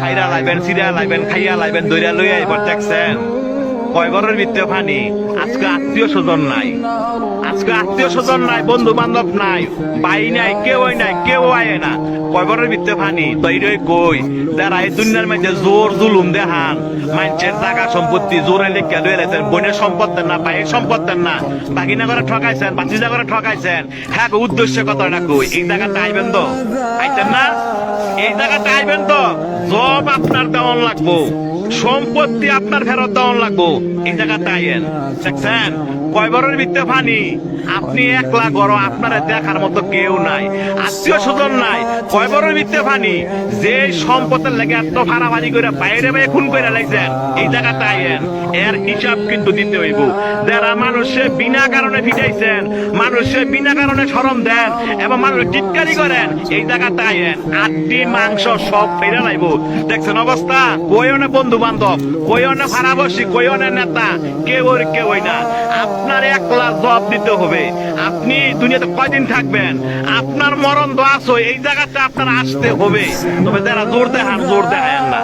খাইরা লাইবেন লাইবেন খাইয়া লাইবেন লইয়া এবার দেখছেন? আজকে আত্মীয় স্বজন নাই। আজকে আত্মীয় স্বজন নাই বন্ধু বান্ধব নাই ভাই নাই কেউ নাই কেউ আয় না। কয় ঘরের ভিতরে পানি তৈরি কই? দুনিয়ার মধ্যে জোর জুলুম দেখান মানুষের জায়গা সম্পত্তি জোরে লেখা লয়ে লেছেন বোনের সম্পদ না ভাইয়ের সম্পদ না বাগিনা করে ঠকাইছেন বাচিজা করে ঠকাইছেন হ্যাঁ গো, কথা কথাটা কই? এই জায়গাটা আইবেন তো? আইতেন না? এই জায়গাটা আইবেন তো? জব আপনার দেওয়ান লাগবো। সম্পত্তি আপনার ফেরত দেওয়ান লাগবো। এই জায়গাটা আইয়েন দেখছেন? কয় বড়ের ভিত্তে ফানি? আপনি একলা গড় আপনারা দেখার মতো কেউ নাই। আত্মীয় স্বজন নাই। কয় বড়ের ভিত্তে ফানি? যে সম্পদের লেগে এত ভাড়াভাড়ি করে বাইরে বাইরে খুন করে লাগছেন এই জায়গাটা আইয়েন এর হিসাব কিন্তু দিতে হইব। যারা মানুষে বিনা কারণে ফিটাইছেন, মানুষে বিনা কারণে সরম দেন, এবং মানুষ টিটকারি করেন, এই জায়গাটা আইয়েন আটটি মাংস সব ফেরে লাইব। দেখছেন অবস্থা? কই অনে বন্ধু বান্ধব কই অনে ভাড়াবাসি কই অনে নেতা? কেউ ওর কেউ না? আপনার একলা জবাব দিতে হবে। আপনি দুনিয়াতে কয়দিন থাকবেন? আপনার মরণ আসো এই জায়গাতে আপনার আসতে হবে। তবে যারা জোর দেখান, জোর দেখায় না।